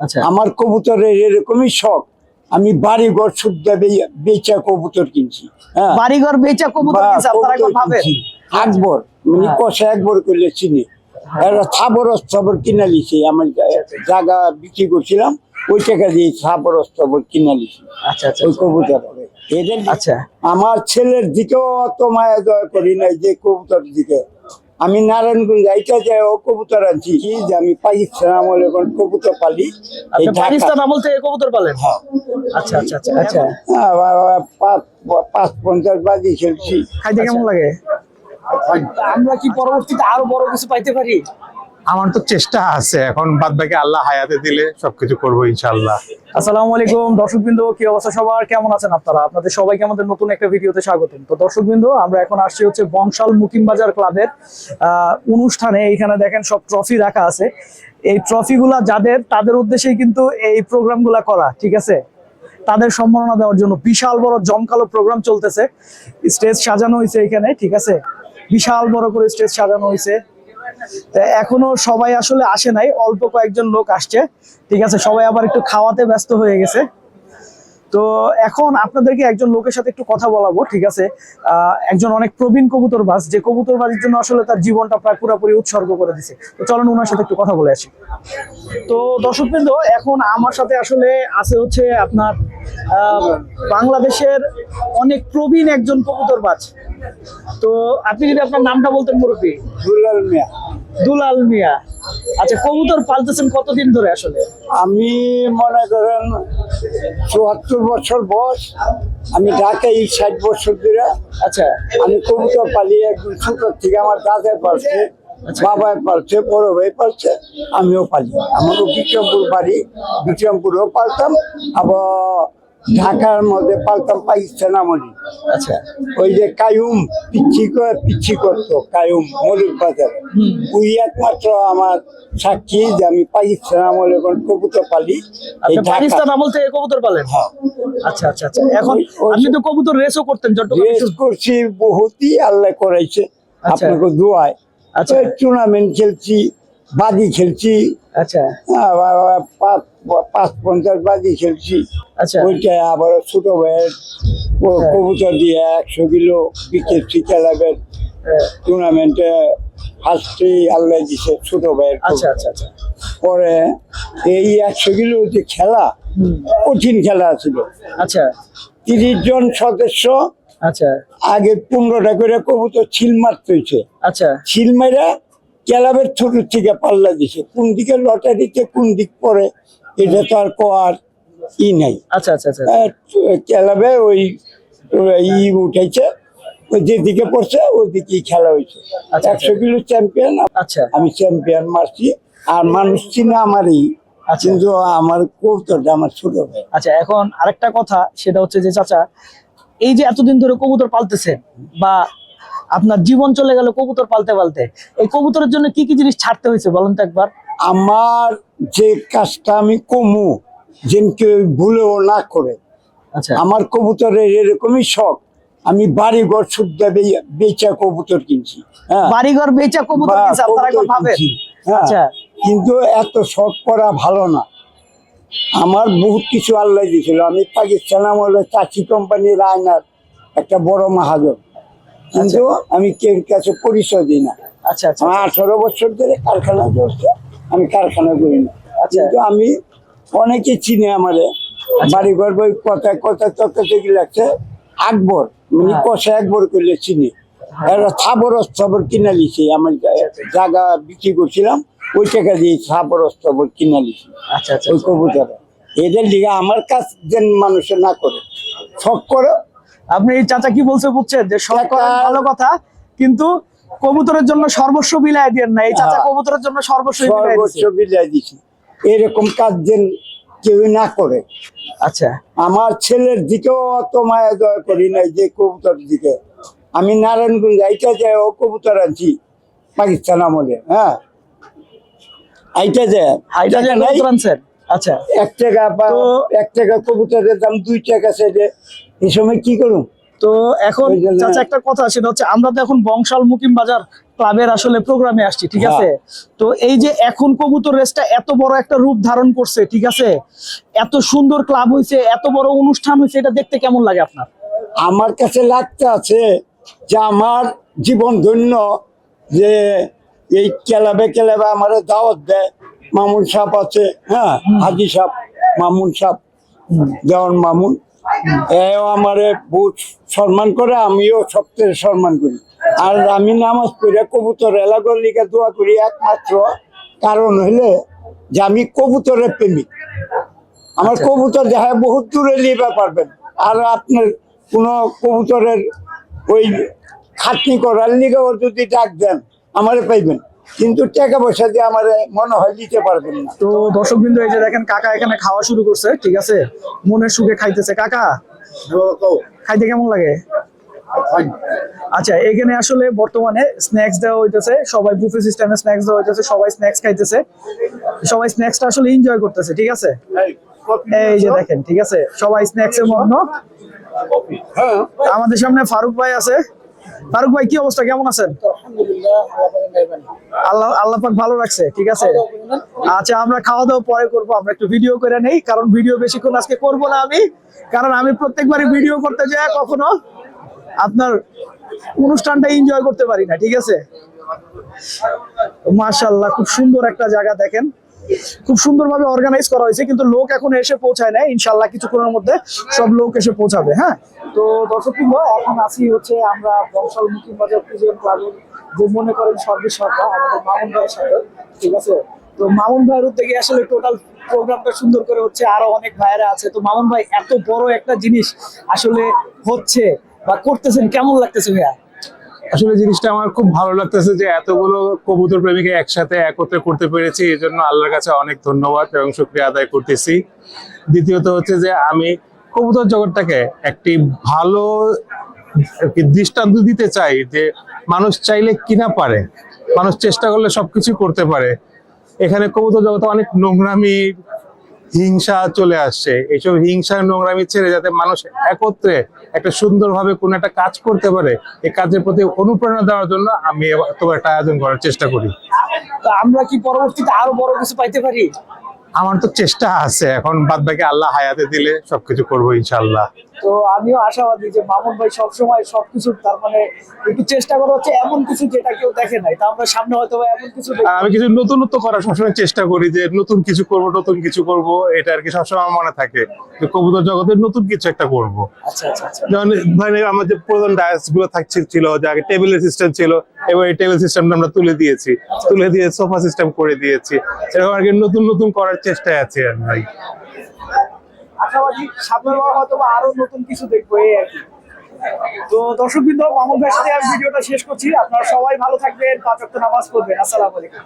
আচ্ছা। আমার কবুতরের এরকমই শখ। আমি বাড়ি ঘর শুদ্ধ বেচা কবুতর কিনছি হ্যাঁ। বাড়িঘর বেচা কবুতর। আকবর মানে হ্যাঁ। কষা একবর করলে চিনি। এরা থাবর স্তবর কিনা লিছি আমার জায়গা বিক্রি করছিলাম ওই টাকা দিয়ে থাবর স্তবর কিনা লিছি। আচ্ছা আচ্ছা ওই কবুতর। আমার ছেলের দিকেও অত মায়া দয়া করি নাই যে কবুতর দিকে। আমি নারায়ণগঞ্জ যাইতে যে ও কবুতর আনছি। কি যে আমি পাকিস্তান আমল এখন কবুতর পালি। ঢাকা- পাকিস্তান আমল থেকে কবুতর পালেন? হ্যাঁ। আচ্ছা আচ্ছা আচ্ছা। আচ্ছা। পাঁচ- পাঁচ পঞ্চাশ বাজি খেলছি। খাইতে কেমন লাগে? আমরা কি পরবর্তীতে আরও বড় কিছু পাইতে পারি? আমার তো চেষ্টা আছে, এখন বাদ বাকি আল্লাহ হায়াতে দিলে সবকিছু করব ইনশাল্লাহ আসসালামু আলাইকুম, দর্শকবৃন্দ, কি অবস্থা সবার? কেমন আছেন আপনারা? আপনাদের সবাইকে আমাদের নতুন একটা ভিডিওতে স্বাগতম। তো দর্শকবৃন্দ, আমরা এখন আসছি হচ্ছে বংশাল মুকিম বাজার ক্লাবের অনুষ্ঠানে। এইখানে দেখেন সব ট্রফি রাখা আছে। এই ট্রফিগুলা যাদের, তাদের উদ্দেশ্যেই কিন্তু এই প্রোগ্রামগুলা করা, ঠিক আছে? তাদের সম্মাননা দেওয়ার জন্য বিশাল বড় জমকালো প্রোগ্রাম চলতেছে। স্টেজ সাজানো হয়েছে এখানে ঠিক আছে? বিশাল বড় করে স্টেজ সাজানো হয়েছে এখনও সবাই আসলে আসে নাই, অল্প কয়েকজন লোক আসছে। ঠিক আছে, সবাই আবার একটু খাওয়াতে ব্যস্ত হয়ে গেছে। তো এখন আপনাদেরকে একজন লোকের সাথে একটু কথা বলাবো, ঠিক আছে? একজন অনেক প্রবীণ কবুতরবাজ, যে কবুতরবাজির জন্য আসলে তার জীবনটা প্রায় পুরোপুরি উৎসর্গ করে দিছে। তো চলুন ওনার সাথে একটু কথা বলে আসি। তো দর্শকবৃন্দ, এখন আমার সাথে আসলে আছে হচ্ছে আপনার বাংলাদেশের অনেক প্রবীণ একজন কবুতরবাজ। তো আপনি যদি আপনার নামটা বলতেন মুরব্বী? দুলাল মিয়া। দুলাল মিয়া। আচ্ছা কবুতর পালতেছেন কতদিন ধরে আসলে? আমি মনে করেন চুয়াত্তর বছর বয়স। আমি ঢাকায় ষাট বছর ধরে আচ্ছা। আমি কবুতর পালি একদম ছোট থেকে আমার দাদাই পালছে বাবাই পালছে বড় ভাই পালছে আমিও পালি। আমারও বিক্রমপুর বাড়ি বিক্রমপুরেও পালতাম। আবার ঢাকার মধ্যে পালতাম পাকিস্তান আমলি। আচ্ছা। ওই যে কায়ুম পিচ্ছি করে পিচ্ছি করতো কায়ুম মৌলিক বাজার। ওই একমাত্র আমার সাক্ষী যে আমি পাকিস্তান আমলে এখন কবুতর পালি। ঢাকা। পাকিস্তান আমল থেকে কবুতর পালেন? হ্যাঁ। আচ্ছা আচ্ছা আচ্ছা। এখন আপনি তো কবুতর রেসও করতেন রেস করছি বহুতই আল্লাহ করাইছে আচ্ছা। আপনাকে দোয়ায়। আচ্ছা। টুর্নামেন্ট খেলছি বাজি খেলছি। আচ্ছা। পাঁচ- পঞ্চাশ বাজি খেলছি। আচ্ছা। ওইটা আবার ছোট ভাইয়ের হ্যাঁ। কবুতর দিয়ে একশো কিলো বিকেছি খেলাবেন। হ্যাঁ। টুর্নামেন্টে ফার্স্টে আল্লাহ দিছে ছোট ভাইয়ের আচ্ছা আচ্ছা আচ্ছা। পরে এই একশো কিলো যে খেলা কঠিন খেলা ছিল। আচ্ছা। তিরিশ জন সদস্য আচ্ছা। আগে পনেরোটা করে কবুতর ছিল মারতে হয়েছে। আচ্ছা। ছিল মেরা ক্লাবের ছোট থেকে পাল্লা দিছে। কোন দিকে লটারিতে কোন দিক পরে এটা তো আর কোয়ার ই নাই। আচ্ছা আচ্ছা আচ্ছা। ক্লাবে ওই ওই ই উঠেছে ওই যেদিকে পড়ছে ওই দিকেই খেলা হয়েছে। আচ্ছা। একশো কিলো চ্যাম্পিয়ন আচ্ছা। আমি চ্যাম্পিয়ন মারছি। আর মানুষ চিনে আমারই আচ্ছা। কিন্তু আমার কৌতরটা আমার ছোট ভাই। আচ্ছা এখন আরেকটা কথা সেটা হচ্ছে যে চাচা এই যে এতদিন ধরে কবুতর পালতেছেন বা আপনার জীবন চলে গেল কবুতর পালতে পালতে এই কবুতরের জন্য কি কি জিনিস ছাড়তে হয়েছে বলেন তো একবার? আমার যে কাজটা আমি কমু যেন কেউ ভুলেও না করে। আচ্ছা। আমার কবুতরের এরকমই শখ। আমি বাড়ি ঘর শুদ্ধ বেচা কবুতর কিনছি হ্যাঁ। বাড়িঘর বেচা কবুতর হ্যাঁ। আচ্ছা। কিন্তু এত শখ করা ভালো না। আমার বহুত কিছু আল্লাহ দিয়েছিল। আমি পাকিস্তান আমলে চাষি কোম্পানির আয়নার একটা বড় মাহাজন। কিন্তু আমি কেউ কাছে পরিচয় দিই না। আচ্ছা আচ্ছা। আঠারো বছর ধরে কারখানা চলছে আমি কারখানা করি না। আচ্ছা। কিন্তু আমি অনেকে চিনে আমারে। বাড়ি ঘর বই কথা কথা তত থেকে লাগছে আকবর মানে হ্যাঁ। কষা একবর করলে চিনি। এরা থাবর স্থবর কিনা লিছি আমার জায়গা বিক্রি করছিলাম ওই টাকা দিয়ে থাবর স্থবর কিনা লিছি। আচ্ছা আচ্ছা ওই কবুতর। এদের লিগে আমার কাজ যেন মানুষে না করে। শখ করে। আপনি চাচা কি বলছে বুঝছেন? যে করা ভালো কথা কিন্তু কবুতরের জন্য সর্বস্ব বিলায় দেন না। এই চাচা হ্যাঁ। কবুতরের জন্য সর্বস্ব বিলায় দিছি। এরকম কাজ যেন কেউ না করে। আচ্ছা। আমার ছেলের দিকেও অত মায়া দয়া করি নাই যে কবুতর দিকে। আমি নারায়ণগঞ্জ এইটা যে ও কবুতর আনছি পাকিস্তান আমলে হ্যাঁ। আনছেন? আচ্ছা। এক টাকা বা এক টাকা কবুতরের দাম দুই টাকা সেটে এই সময় কি করুম? তো এখন চাচা একটা কথা সেটা হচ্ছে আমরা তো এখন বংশাল মুকিম বাজার ক্লাবের আসলে প্রোগ্রামে আসছি ঠিক হ্যাঁ। আছে? তো এই যে এখন কবুতর রেসটা এত বড় একটা রূপ ধারণ করছে ঠিক আছে? এত সুন্দর ক্লাব হয়েছে এত বড় অনুষ্ঠান হয়েছে এটা দেখতে কেমন লাগে আপনার? আমার কাছে লাগতে আছে যে আমার জীবন ধন্য যে এই ক্লাবে ক্লাবে আমার দাওয়াত দেয় মামুন সাপ আছে হ্যাঁ? হাজি সাপ মামুন সাপ দেওয়ান মামুন। এও আমারে বহুত সম্মান করে, আমিও সবচেয়ে সম্মান করি। আর আমি নামাজ পড়ে কবুতর এলাকার লিগে দোয়া করি একমাত্র কারণ হইলে যে আমি কবুতরের প্রেমিক। আমার কবুতর দেখা বহুত দূরে নিতে পারবেন। আর আপনার কোনো কবুতরের ওই খাটনি করার লিগেও যদি ডাক দেন, আমারে পাইবেন। কিন্তু টাকা পয়সা দিয়ে আমারে মনে হয় দিতে পারবেন না। তো দর্শক বিন্দু এই যে দেখেন কাকা এখানে খাওয়া শুরু করছে ঠিক আছে? মনের সুখে খাইতেছে। কাকা খাইতে কেমন লাগে? আচ্ছা এখানে আসলে বর্তমানে স্ন্যাক্স দেওয়া হইতেছে। সবাই বুফে সিস্টেমে স্ন্যাক্স দেওয়া হইতেছে সবাই স্ন্যাক্স খাইতেছে। সবাই স্ন্যাক্সটা আসলে এনজয় করতেছে ঠিক আছে? এই যে দেখেন ঠিক আছে? সবাই স্ন্যাক্স এর মগ্ন। হ্যাঁ। আমাদের সামনে ফারুক ভাই আছে। ফারুক ভাই কি অবস্থা? কেমন আছেন? আল্লাহ আল্লাহ পাক ভালো রাখছে ঠিক আছে? আচ্ছা আমরা খাওয়া দাওয়া পরে করব আমরা একটু ভিডিও করে নেই কারণ ভিডিও বেশিক্ষণ আজকে করব না আমি। কারণ আমি প্রত্যেকবারই ভিডিও করতে যাই কখনো। আপনার অনুষ্ঠানটা এনজয় করতে পারি না ঠিক আছে? মাশাল্লাহ খুব সুন্দর একটা জায়গা দেখেন। খুব সুন্দরভাবে অর্গানাইজ করা হয়েছে কিন্তু লোক এখন এসে পৌঁছায় না ইনশাল্লাহ কিছুক্ষণের মধ্যে সব লোক এসে পৌঁছাবে হ্যাঁ? তো দর্শক এখন আসি হচ্ছে আমরা বংশাল মুকিম বাজার ক্লাবের যে মনে করেন সর্বে সরকার আমাদের মামুন ভাইয়ের সাথে, ঠিক আছে? তো মামুন ভাইয়ের উদ্যোগে আসলে টোটাল প্রোগ্রামটা সুন্দর করে হচ্ছে, আরও অনেক ভাইয়েরা আছে। তো মামুন ভাই, এত বড় একটা জিনিস আসলে হচ্ছে বা করতেছেন, কেমন লাগতেছে ভাইয়া? আসলে জিনিসটা আমার খুব ভালো লাগতেছে যে এতগুলো কবুতর প্রেমীকে একসাথে একত্রে করতে পেরেছি, এই জন্য আল্লাহর কাছে অনেক ধন্যবাদ এবং শুক্রিয়া আদায় করতেছি। দ্বিতীয়ত হচ্ছে যে আমি কবুতর জগৎটাকে একটি ভালো দৃষ্টান্ত দিতে চাই যে মানুষ চাইলে কিনা পারে। মানুষ চেষ্টা করলে সবকিছু করতে পারে। এখানে কবুতর জগতে অনেক নোংরামি হিংসা চলে আসছে। এইসব হিংসা নোংরামি ছেড়ে যাতে মানুষ একত্রে একটা সুন্দরভাবে কোনো একটা কাজ করতে পারে এই কাজের প্রতি অনুপ্রেরণা দেওয়ার জন্য আমি তোমার একটা আয়োজন করার চেষ্টা করি। তো আমরা কি পরবর্তীতে আরও বড় কিছু পাইতে পারি? আমার তো চেষ্টা আছে। এখন বাদ বাকি আল্লাহ হায়াতে দিলে সবকিছু করব ইনশাল্লাহ তো আমিও আশাবাদী যে মামুন ভাই সবসময় সবকিছু তার মানে একটু চেষ্টা করা হচ্ছে এমন কিছু যেটা কেউ দেখে নাই। তা আমরা সামনে হয়তো এমন কিছু আমি কিছু নতুনত্ব করার সবসময় চেষ্টা করি যে নতুন কিছু করব নতুন কিছু করব এটা আর কি সবসময় আমার মনে থাকে যে কবুতর জগতে নতুন কিছু একটা করব। আচ্ছা আচ্ছা আচ্ছা। যেমন ধরেন আমার যে প্রধান ডায়াসগুলো থাকছে ছিল যে আগে টেবিলের সিস্টেম ছিল এবার এই টেবিল সিস্টেমটা আমরা তুলে দিয়েছি। তুলে দিয়ে সোফা সিস্টেম করে দিয়েছি। এরকম আর কি নতুন নতুন করার চেষ্টায় আছি আর ভাই। আশাবাদী সামনে বার হয়তো আরও নতুন কিছু দেখব, এই আর কি। তো দর্শক বিন্দু মামুন ভাইয়ের সাথে ভিডিওটা শেষ করছি। আপনারা সবাই ভালো থাকবেন, পাঁচ নামাজ পড়বেন। আসসালামু আলাইকুম।